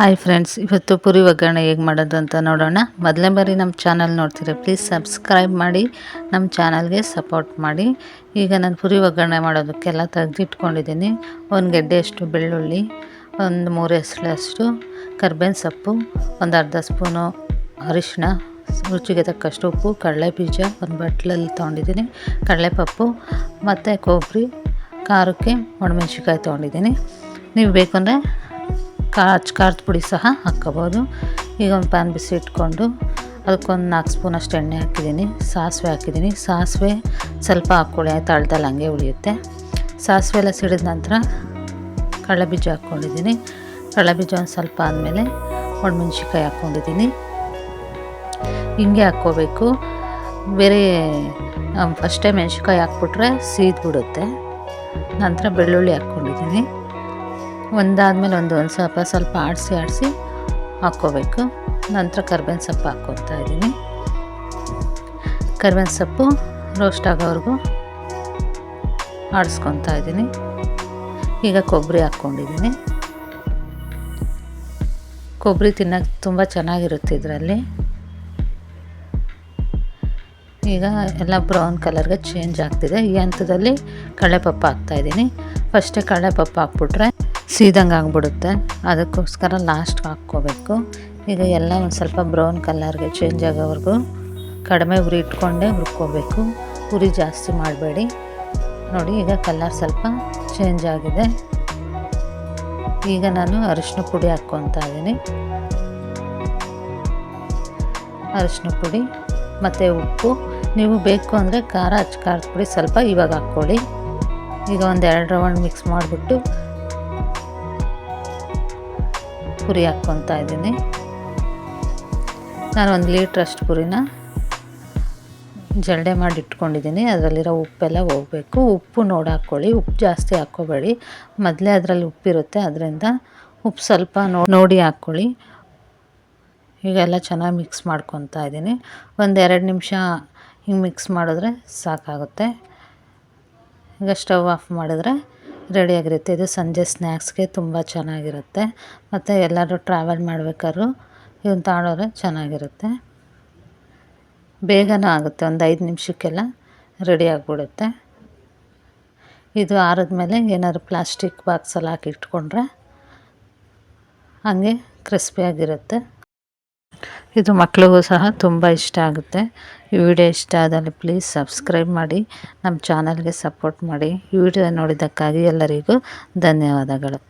Hi friends ಇವತ್ತು ಪುರಿ ಒಗ್ಗರಣೆ ಹೇಗೆ ಮಾಡೋದು ಅಂತ ನೋಡೋಣ. ಮೊದಲನೇ ಬಾರಿ ನಮ್ಮ ಚಾನಲ್ ನೋಡ್ತೀರಾ ಪ್ಲೀಸ್ ಸಬ್ಸ್ಕ್ರೈಬ್ ಮಾಡಿ, ನಮ್ಮ ಚಾನಲ್ಗೆ ಸಪೋರ್ಟ್ ಮಾಡಿ. ಈಗ ನಾನು ಪುರಿ ಒಗ್ಗರಣೆ ಮಾಡೋದಕ್ಕೆಲ್ಲ ತೆಗೆದಿಟ್ಕೊಂಡಿದ್ದೀನಿ ಒಂದು ಗೆಡ್ಡೆಯಷ್ಟು ಬೆಳ್ಳುಳ್ಳಿ, ಒಂದು ಮೂರು ಹೆಸಳಷ್ಟು ಕರ್ಬೇವಿನ ಸೊಪ್ಪು, ಒಂದು ಅರ್ಧ ಸ್ಪೂನು ಅರಿಶಿಣ, ರುಚಿಗೆ ತಕ್ಕಷ್ಟು ಉಪ್ಪು, ಕಡಲೆ ಬೀಜ ಒಂದು ಬಟ್ಲಲ್ಲಿ ತೊಗೊಂಡಿದ್ದೀನಿ. ಕಡಲೆಪಪ್ಪು ಮತ್ತು ಕೊಬ್ಬರಿ, ಖಾರಕ್ಕೆ ಒಣಮೆಣ್ಸಿಕಾಯಿ ತೊಗೊಂಡಿದ್ದೀನಿ. ನೀವು ಬೇಕಂದರೆ ಕಾಚ್ ಖಾರದ ಪುಡಿ ಸಹ ಹಾಕ್ಕೋಬೋದು ಈಗ ಒಂದು ಪ್ಯಾನ್ ಬಿಸಿ ಇಟ್ಕೊಂಡು ಅದಕ್ಕೊಂದು ನಾಲ್ಕು ಸ್ಪೂನ್ ಅಷ್ಟು ಎಣ್ಣೆ ಹಾಕಿದ್ದೀನಿ. ಸಾಸಿವೆ ಹಾಕಿದ್ದೀನಿ. ಸಾಸಿವೆ ಸ್ವಲ್ಪ ಹಾಕ್ಕೊಳ್ಳಿ ತಳ್ದಲ್ಲಿ ಹಂಗೆ ಉಳಿಯುತ್ತೆ. ಸಾಸಿವೆ ಎಲ್ಲ ಸಿಡಿದ ನಂತರ ಕಡಲೆಬೀಜ ಹಾಕ್ಕೊಂಡಿದ್ದೀನಿ. ಕಡಲೆ ಬೀಜ ಒಂದು ಸ್ವಲ್ಪ ಆದಮೇಲೆ ಒಣಮೆಣ್ಸಿಕಾಯಿ ಹಾಕ್ಕೊಂಡಿದ್ದೀನಿ. ಹಿಂಗೆ ಹಾಕ್ಕೋಬೇಕು. ಬೇರೆ ಫಸ್ಟೇ ಮೆಣ್ಸಿಕಾಯಿ ಹಾಕ್ಬಿಟ್ರೆ ಸೀದ್ಬಿಡುತ್ತೆ. ನಂತರ ಬೆಳ್ಳುಳ್ಳಿ ಹಾಕ್ಕೊಂಡಿದ್ದೀನಿ. ಒಂದಾದ್ಮೇಲೆ ಒಂದು ಒಂದು ಸ್ವಲ್ಪ ಸ್ವಲ್ಪ ಆಡಿಸಿ ಆಡಿಸಿ ಹಾಕ್ಕೋಬೇಕು. ನಂತರ ಕರ್ಬೇವಿನ ಸೊಪ್ಪು ಹಾಕ್ಕೊತಾ ಇದ್ದೀನಿ. ಕರ್ಬೇವಿನ ಸೊಪ್ಪು ರೋಸ್ಟ್ ಆಗೋವರೆಗೂ ಆಡಿಸ್ಕೊತಾ ಇದ್ದೀನಿ. ಈಗ ಕೊಬ್ಬರಿ ಹಾಕ್ಕೊಂಡಿದ್ದೀನಿ. ಕೊಬ್ಬರಿ ತಿನ್ನೋಕ್ಕೆ ತುಂಬ ಚೆನ್ನಾಗಿರುತ್ತೆ ಇದರಲ್ಲಿ. ಈಗ ಎಲ್ಲ ಬ್ರೌನ್ ಕಲರ್ಗೆ ಚೇಂಜ್ ಆಗ್ತಿದೆ. ಈ ಹಂತದಲ್ಲಿ ಕಡಲೆಪಪ್ಪು ಹಾಕ್ತಾಯಿದ್ದೀನಿ ಫಸ್ಟೇ ಕಡಲೆಪಪ್ಪು ಹಾಕ್ಬಿಟ್ರೆ ಸೀದಂಗೆ ಆಗಿಬಿಡುತ್ತೆ. ಅದಕ್ಕೋಸ್ಕರ ಲಾಸ್ಟ್ಗೆ ಹಾಕ್ಕೋಬೇಕು. ಈಗ ಎಲ್ಲ ಒಂದು ಸ್ವಲ್ಪ ಬ್ರೌನ್ ಕಲರ್ಗೆ ಚೇಂಜ್ ಆಗೋವರೆಗೂ ಕಡಿಮೆ ಉರಿ ಇಟ್ಕೊಂಡೇ ಹುರ್ಕೋಬೇಕು. ಉರಿ ಜಾಸ್ತಿ ಮಾಡಬೇಡಿ. ನೋಡಿ, ಈಗ ಕಲರ್ ಸ್ವಲ್ಪ ಚೇಂಜ್ ಆಗಿದೆ. ಈಗ ನಾನು ಅರಿಶಿನ ಪುಡಿ ಹಾಕ್ಕೊತಾ ಇದ್ದೀನಿ. ಅರಿಶಿನ ಪುಡಿ ಮತ್ತು ಉಪ್ಪು. ನೀವು ಬೇಕು ಅಂದರೆ ಖಾರ ಹಚ್ಚ ಖಾರದ ಪುಡಿ ಸ್ವಲ್ಪ ಇವಾಗ ಹಾಕ್ಕೊಳ್ಳಿ. ಈಗ ಒಂದು ಎರಡು ರೌಂಡ್ ಮಿಕ್ಸ್ ಮಾಡಿಬಿಟ್ಟು ಪುರಿ ಹಾಕ್ಕೊತಾ ಇದ್ದೀನಿ. ನಾನು ಒಂದು ಲೀಟ್ರಷ್ಟು ಪುರಿನ ಜಲ್ಡೆ ಮಾಡಿ ಇಟ್ಕೊಂಡಿದ್ದೀನಿ. ಅದರಲ್ಲಿರೋ ಉಪ್ಪೆಲ್ಲ ಹೋಗಬೇಕು. ಉಪ್ಪು ನೋಡಿ ಹಾಕ್ಕೊಳ್ಳಿ. ಉಪ್ಪು ಜಾಸ್ತಿ ಹಾಕ್ಕೋಬೇಡಿ. ಮೊದಲೇ ಅದರಲ್ಲಿ ಉಪ್ಪಿರುತ್ತೆ. ಅದರಿಂದ ಉಪ್ಪು ಸ್ವಲ್ಪ ನೋಡಿ ಹಾಕ್ಕೊಳ್ಳಿ. ಎಲ್ಲ ಚೆನ್ನಾಗಿ ಮಿಕ್ಸ್ ಮಾಡ್ಕೊತಾ ಇದ್ದೀನಿ. ಒಂದು ಎರಡು ನಿಮಿಷ ಹಿಂಗೆ ಮಿಕ್ಸ್ ಮಾಡಿದ್ರೆ ಸಾಕಾಗುತ್ತೆ. ಈಗ ಸ್ಟವ್ ಆಫ್ ಮಾಡಿದ್ರೆ ರೆಡಿಯಾಗಿರುತ್ತೆ. ಇದು ಸಂಜೆ ಸ್ನ್ಯಾಕ್ಸ್ಗೆ ತುಂಬ ಚೆನ್ನಾಗಿರುತ್ತೆ. ಮತ್ತು ಎಲ್ಲರೂ ಟ್ರಾವೆಲ್ ಮಾಡ್ಬೇಕಾದ್ರು ಇದನ್ನು ತಗೊಂಡೋದ್ರೆ ಚೆನ್ನಾಗಿರುತ್ತೆ. ಬೇಗನೂ ಆಗುತ್ತೆ, ಒಂದು ಐದು ನಿಮಿಷಕ್ಕೆಲ್ಲ ರೆಡಿ ಆಗಿಬಿಡುತ್ತೆ. ಇದು ಆರಿದ್ಮೇಲೆ ಏನಾದ್ರು ಪ್ಲಾಸ್ಟಿಕ್ ಬಾಕ್ಸಲ್ಲಿ ಹಾಕಿ ಇಟ್ಕೊಂಡ್ರೆ ಹಾಗೆ ಕ್ರಿಸ್ಪಿಯಾಗಿರುತ್ತೆ. ಇದು ಮಕ್ಕಳಿಗೂ ಸಹ ತುಂಬ ಇಷ್ಟ ಆಗುತ್ತೆ. ಈ ವಿಡಿಯೋ ಇಷ್ಟ ಆದಲ್ಲಿ ಪ್ಲೀಸ್ ಸಬ್ಸ್ಕ್ರೈಬ್ ಮಾಡಿ ನಮ್ಮ ಚಾನಲ್ಗೆ ಸಪೋರ್ಟ್ ಮಾಡಿ, ಈ ವಿಡಿಯೋ ನೋಡಿದ್ದಕ್ಕಾಗಿ ಎಲ್ಲರಿಗೂ ಧನ್ಯವಾದಗಳು.